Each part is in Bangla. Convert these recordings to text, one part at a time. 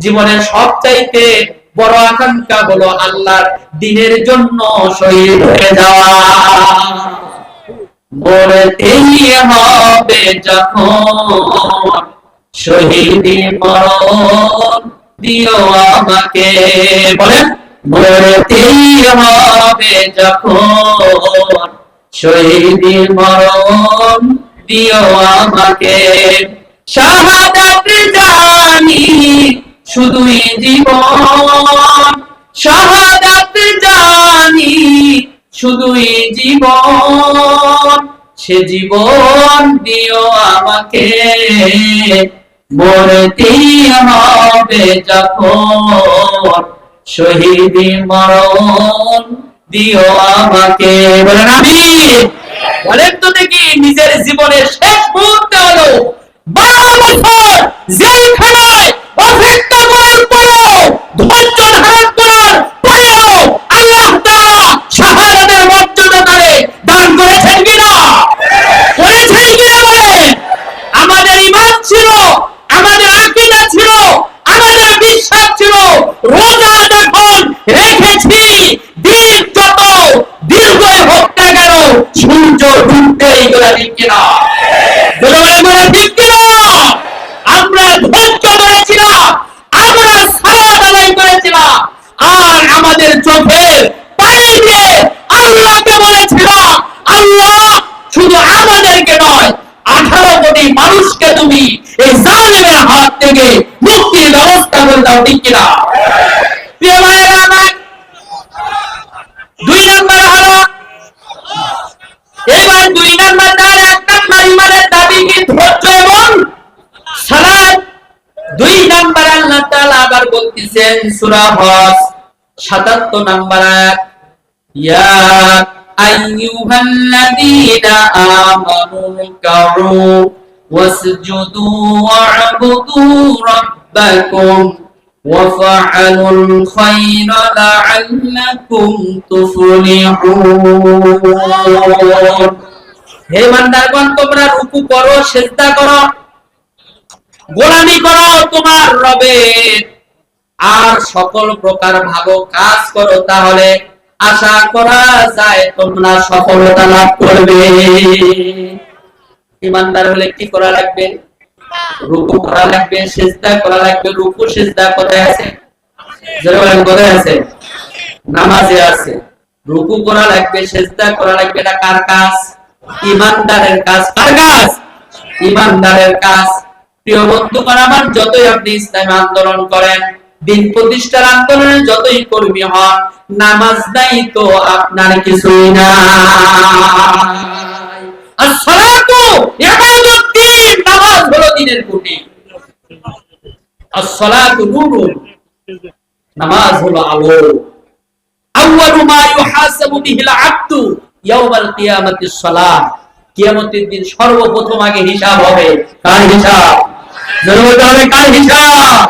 জীবনের সবচাইতে বড় আকাঙ্ক্ষা হলো আল্লাহর দিনের জন্য শহীদ হয়ে যাওয়া। মরতেই হবে যখন শহীদি মরণ দিও আমাকে। বলেন মরতেই হবে যখন মরণ দিও আমাকে। শাহাদাত জানি শুধুই জীবন, শাহাদাত জানি, শুধুই জীবন। সে জীবন দিও আমাকে মরতেই হবে যখন। শহীদি মরণ দিও আমাকে। বলেন আমি বলেন তো দেখি নিজের জীবনের শেষ মুহূর্তে হলো বারো বছর জেলখানায় অপেক্ষা করার পরেও ধৈর্য ধারণ করার পরেও আল্লাহ তাআলা শাহাদাতের মর্যাদা তারে দান করেছেন কিনা করেছেন কিনা বলেন আমাদের ইমান ছিল আমাদের আকীদা ছিল আমাদের বিশ্বাস ছিল রোজা যখন রেখেছি দিন যত দীর্ঘই হোক না কেন সূর্য ডুবতেই গেলে ঠিক কিনা বলে বলে ঠিক কিনা আমরা ধৈর্য ধরেছিলাম আমরা সালাদ আদায় করেছিলাম আর আমাদের চোখের পানি দিয়ে আল্লাহকে বলেছিলাম আল্লাহ শুধু আমাদেরকে নয় আঠারো কোটি মানুষকে তুমি এই জালিমের হাত থেকে মুক্তির ব্যবস্থা করে দাও, ঠিক কিনা? প্রিয় ভাইয়েরা আমার, দুই নম্বর হলো, এবার দুই নম্বর তার এক নম্বর ইমানের দাবি কি ধৈর্য এবং সালাত? দুই নাম্বার আল্লাহ তাআলা আবার বলতেছেন, সূরা হজ 77 নাম্বার আয়াত, ইয়া আইয়ুহাল্লাযীনা আমানু কাউ ওয়াসজুদু ওয়া'বুদু রাব্বাকুম وفعلوا الخير لعلكم تفلحون হে বান্দাগণ তোমরা রুকু করো সেজদা করো গোলামি করো তোমার রবের আর সকল প্রকার ভালো কাজ করো তাহলে আশা করা যায় তোমরা সফলতা লাভ করবে ইমানদার হলে কি করা লাগবে? রুকু করা লাগবে, সেজদা করা লাগবে, রুকু, সেজদা করে আছে? বলেন কোথায় আছে? নামাজে আছে। রুকু করা লাগবে, সেজদা করা লাগবে, এটা কার কাজ? ইমানদারের কাজ। কার কাজ? ইমানদারের কাজ। প্রিয় বন্ধুগণ, আমার যতই আপনি ইসলামী আন্দোলন করেন, দিন প্রতিষ্ঠার আন্দোলনে যতই কর্মী হন, নামাজ নাই তো আপনার কিছুই না দিন নামাজ হলো নূরুন, নামাজ হলো আলো। আউয়ালু মা ইউহাসাবু বিহিল ইয়াউমাল কিয়ামতের দিন সর্বপ্রথম আগে হিসাব হবে। কার হিসাব? জোরে বলতে হবে, কার হিসাব?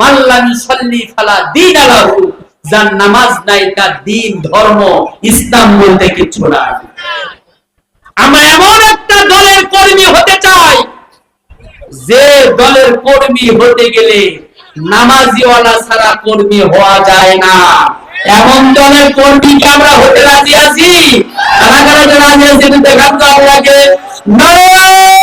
মাল্লাম ইউসাল্লি ফালা দীন আলাহু যার নামাজ নাই তার দিন, ধর্ম, ইসলাম বলতে কিছু নাই। আমরা এমন একটা দলের কর্মী হতে চাই, যে দলের কর্মী হতে গেলে নামাজিওয়ালা ছাড়া কর্মী হওয়া যায় না। এমন দলের কর্মী কি আমরা হতে রাজি আছি? কারা কারা রাজি আছি দেখান তো আপনাকে নারায়ণ!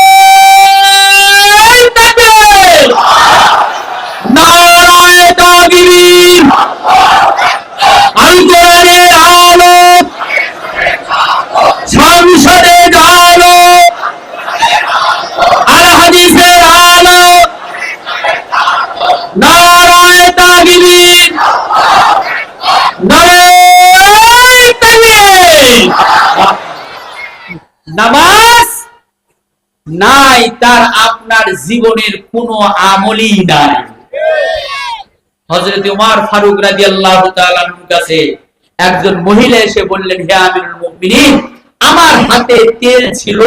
নাই, তার আপনার জীবনের কোনো আমলই নাই। হযরত উমর ফারুক রাদিয়াল্লাহু তাআলার কাছে একজন মহিলা এসে বললেন, হে মুমিনিন, আমার হাতে তেল ছিল।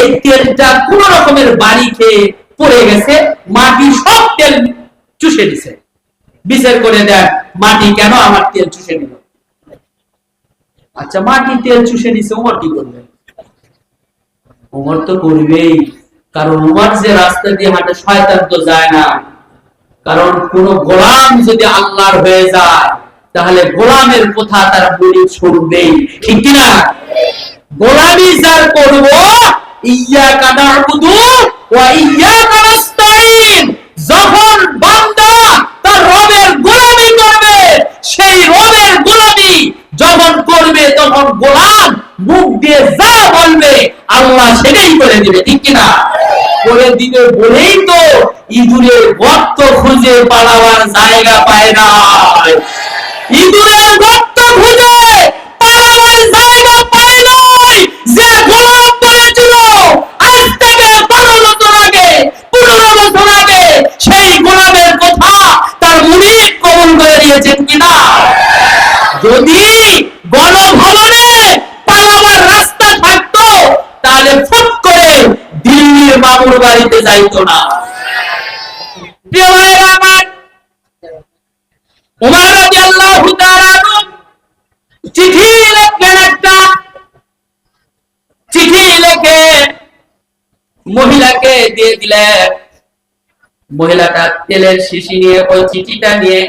এই তেলটা কোন রকমের বাড়ি খেয়ে পড়ে গেছে। মাটি সব তেল চুষে দিছে বিচার করে দেন, মাটি কেন আমার তেল চুষে নিল? আচ্ছা মাটি তেল চুষে নিছে, উমর কি করবে উমর তো করবেই। কারণ উমর যে রাস্তা দিয়ে হাঁটে শয়তান তো যায় না। কারণ কোন গোলাম যদি আল্লাহর হয়ে যায়, তাহলে গোলামের কথা তার বলি শুনবেই। ঠিক কিনা? গোলামি যার করব ইয়া কাদার বুধু ও ইয়া কানাস্তাইন যখন বান্দা তার রবের গোলামি করবে, সেই রবের গোলামি যখন করবে, তখন গোলাম মুখ দিয়ে যা বলবে, আল্লাহ সেটাই করে দিবে। ঠিক কিনা? করে দিবে বলেই তো ইঁদুরের গর্ত খুঁজে পালাবার জায়গা পায় না। ইঁদুরের গর্ত খুঁজে পালাবার জায়গা পায় নাই। যে গোলাম বলেছিল আজ থেকে বারো বছর আগে, পনেরো বছর আগে, সেই না। মহিলাকে দিয়ে মহিলাটা তেলের শিশি নিয়ে, ওই চিঠিটা নিয়ে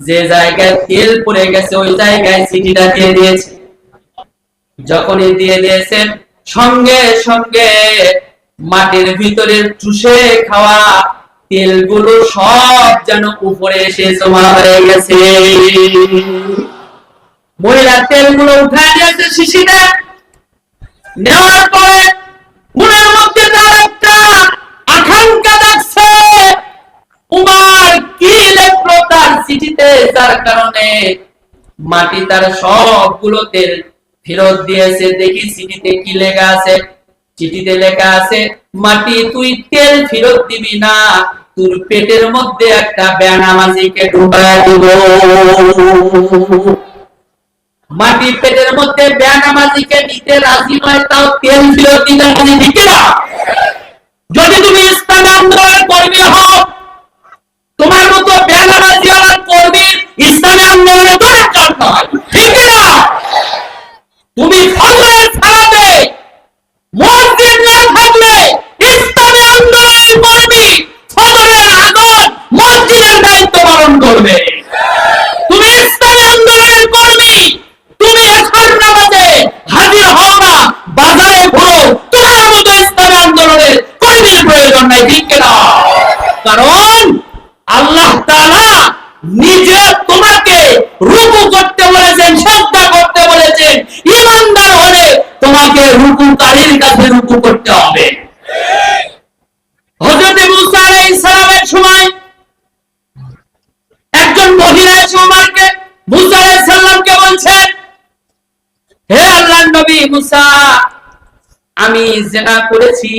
যে জায়গায় তেল পড়ে গেছে, ওই জায়গায় চিঠিটা দিয়ে দিয়েছে। যখনই দিয়ে দিয়েছেন, সঙ্গে সঙ্গে মাটির ভিতরে চুষে খাওয়া তেলগুলো সব যেন উপরে এসে জমা হয়ে গেছে। মহিলা তেলগুলো উঠায় নিয়েছে শিশিটা নেওয়ার পরে মধ্যে তার একটা আকাঙ্ক্ষা দেখছে উমার কি তার চিঠিতে? যার কারণে মাটি তার সবগুলো তেল ফেরত দিয়েছে। দেখি চিঠিতে কি লেখা আছে। চিঠিতে লেখা আছে, মাটি তুই তেল ফেরত দিবি না, তোর পেটের মধ্যে একটা বেনামাজিকে ঢুকায় দিব। মাটি পেটের মধ্যে বেনামাজিকে নিতে রাজি নয়, তাও তেল ফেরত দিতে রাজি ঠিক না যদি তুমি ইসলাম আন্দোলনের কর্মী হও, তোমার মতো বেনামাজি আমার কর্মী ইসলামী আন্দোলনে দরকার নয়। ঠিক না তুমি ফজরের ছাড়াবে মসজিদ না থাকলে ইসলামী আন্দোলনের কর্মী ফজরের আগত মসজিদের দায়িত্ব পালন করবে তুমি ইসলামী আন্দোলনের কর্মী তুমি এখন নামাজে হাজির হও না বাজারে ঘুরো তোমার মতো ইসলামী আন্দোলনের কর্মীর প্রয়োজন নাই ঠিক না কারণ আল্লাহ তাআলা নিজে তোমাকে রুকু করতে বলেছেন শ্রদ্ধা করতে বলেছেন ইমানদার হলে তোমাকে রুকুকারীর কাছে রুকু করতে হবে। হযরত মুসা সময় একজন মহিলা এসে উমারকে, মুসা বলছেন হে আল্লাহর নবী মুসা, আমি জেনা করেছি।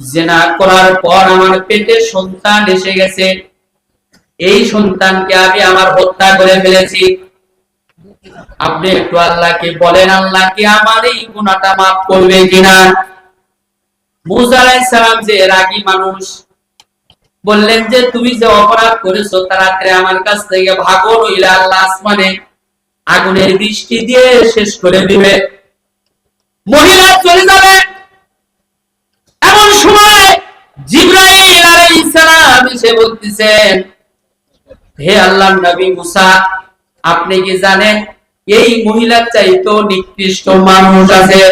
জেনা করার পর আমার পেটে সন্তান এসে গেছে। এই সন্তানকে আমি আমার হত্যা করে ফেলেছি। আপনি একটু আল্লাহকে বলেন আল্লাহ কি আমার এই গুণাটা মাফ করবে কিনা? মুসা সালাম যে রাগী মানুষ, বললেন যে, তুমি যে অপরাধ করেছ তাড়াতাড়ি আমার কাছ থেকে ভাগো, নইলে আল্লাহ আসমানে আগুনের বৃষ্টি দিয়ে শেষ করে দিবে। মহিলা চলে যাবে। এমন সময় জিব্রাইল আলাইহিস সালাম এসে বলতেছেন, হে আল্লাহর নবী মুসা আপনি কি জানেন, এই মহিলার চাইতো নিকৃষ্ট মানুষ আছে?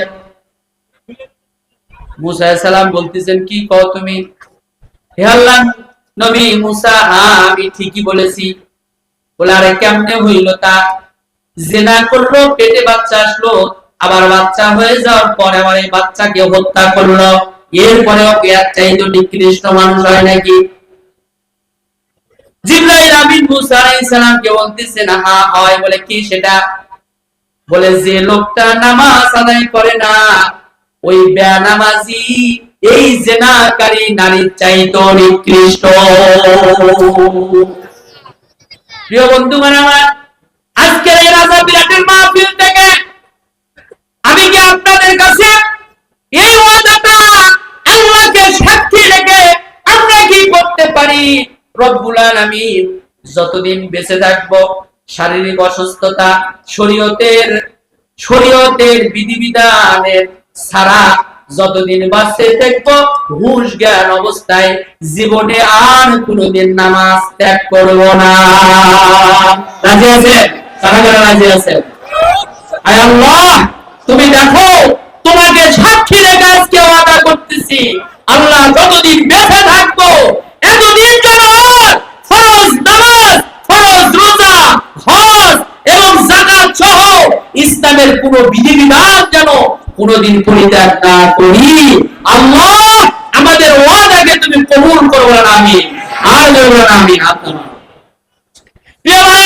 মুসা সালাম বলতেছেন, কি কও তুমি? হে আল্লাহ, নবী মুসা হ্যাঁ আমি ঠিকই বলেছি। বলে, আরে কেমনে হইল তা? জেনা করল, পেটে বাচ্চা আসলো, আবার বাচ্চা হয়ে যাওয়ার পরে আবার এই বাচ্চাকে হত্যা করল। এরপরে ওকে আর চাইতো নিকৃষ্ট মানুষ হয় নাকি? জিব্রাইল আমিন মুসা আলাইহিস সালামকে বলতেছেন হ্যাঁ হয়। বলে, কি সেটা? বলে, যে লোকটা নামাজ আদায় করে না, ওই বেনামাজি এই জেনাকারী নারীর চাইতো নিকৃষ্ট। প্রিয় বন্ধুগণ আমার, আজকের এই রাজা বিরাটের মাহফিল থেকে আমি কি আপনাদের কাছে এই ওয়াদাটা আল্লাহকে সাক্ষী রেখে আমরা কি করতে পারি? রব্বুল আলামিন। যতদিন বেঁচে থাকব, শারীরিক অসুস্থতা শরীয়তের শরীয়তের বিধিবিধানের ছাড়া যতদিন বাঁচতে হুঁশ জ্ঞান অবস্থায় জীবনে আর নামাজ ত্যাগ করব না। রাজি রাজি আয় আল্লাহ, তুমি দেখো, তোমাকে সাক্ষী রেখে আজকে ওয়াদা করতেছি। আল্লাহ যতদিন বেঁচে থাকব, এতদিন যেন ফরজ নামাজ, ফরজ রোজা হজ এবং জাকাত সহ ইসলামের কোনো বিধিবিধান যেন কোনদিন পরিত্যাগ না করি। আল্লাহ, আমাদের ওয়াদাকে তুমি কবুল করবে না আমি আর না, আমি হাত প্রিয় ভাইয়েরা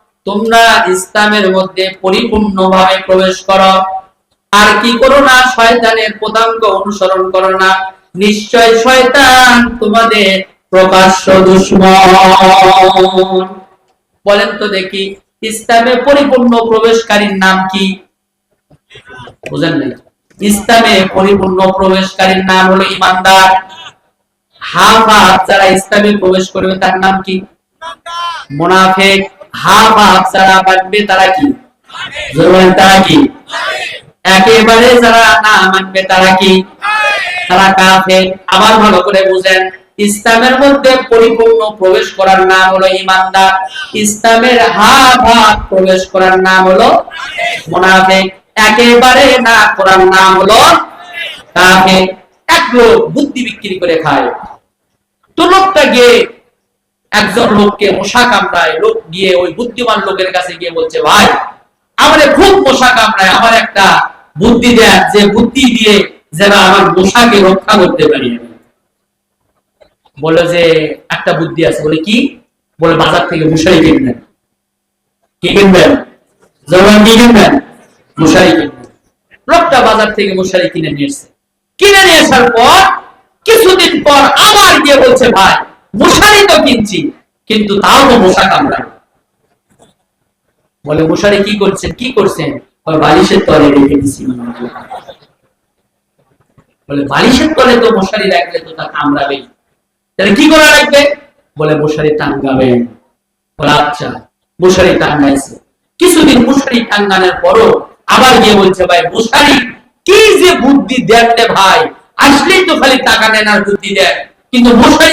তোমরা ইসলামের মধ্যে পরিপূর্ণভাবে প্রবেশ করো। আর কি করো না শয়তানের পদাঙ্ক অনুসরণ করো না। নিশ্চয় শয়তান তোমাদের প্রকাশ্য দুশ্মন। বলেন তো দেখি ইসলামে পরিপূর্ণ প্রবেশকারীর নাম কি? বুঝেন নাই? ইসলামে পরিপূর্ণ প্রবেশকারীর নাম হলো ইমানদার। হাফ যারা ইসলামে প্রবেশ করবে তার নাম কি? মুনাফিক। হাফ হাফ যারা মানবে তারা কি তারা কি একেবারে যারা না মানবে তারা কি তারা কাফের। আবার ভালো করে বুঝেন ইসলামের মধ্যে পরিপূর্ণ প্রবেশ করার নাম হলো ইমানদার ইসলামের হাফ হাফ প্রবেশ করার নাম হলো মুনাফিক। একেবারে না করার নাম হলো কাফের। এক লোক বুদ্ধি বিক্রি করে খায়। তো লোকটা গিয়ে একজন লোককে মশা কামড়ায়, লোক গিয়ে ওই বুদ্ধিমান লোকের কাছে গিয়ে বলছে, ভাই, আমারে খুব মশা কামড়ায়, আমার একটা বুদ্ধি দেয় যে বুদ্ধি দিয়ে যেন আমার মশাকে রক্ষা করতে পারি বলে যে, একটা বুদ্ধি আছে। বলে, কি? বলে, বাজার থেকে মশারি কিনবেন। কি কিনবেন? কি কিনবেন? মশারি কিনবেন। লোকটা বাজার থেকে মশারি কিনে নিয়ে এসছে। কিনে নিয়ে আসার পর কিছুদিন পর আবার গিয়ে বলছে, ভাই মশারি তো কিনছি কিন্তু তাও মশা কামড়ায় বলে মশারি কি করছেন? কি করছেন? বলে, বালিশের তলে রেখে দিছি। বলে বালিশের তলে তো মশারি রাখলে তো তা কামড়াবে তাহলে কি করা লাগবে? বলে মশারি টাঙ্গাবেন বলে আচ্ছা মশারি টাঙ্গাইছে। কিছুদিন মশারি টাঙ্গানোর পরও আবার গিয়ে বলছে ভাই মশারি কি যে বুদ্ধি রে ভাই। আসলেই তো খালি টাকা নেন আর বুদ্ধি দেন কিন্তু মশারি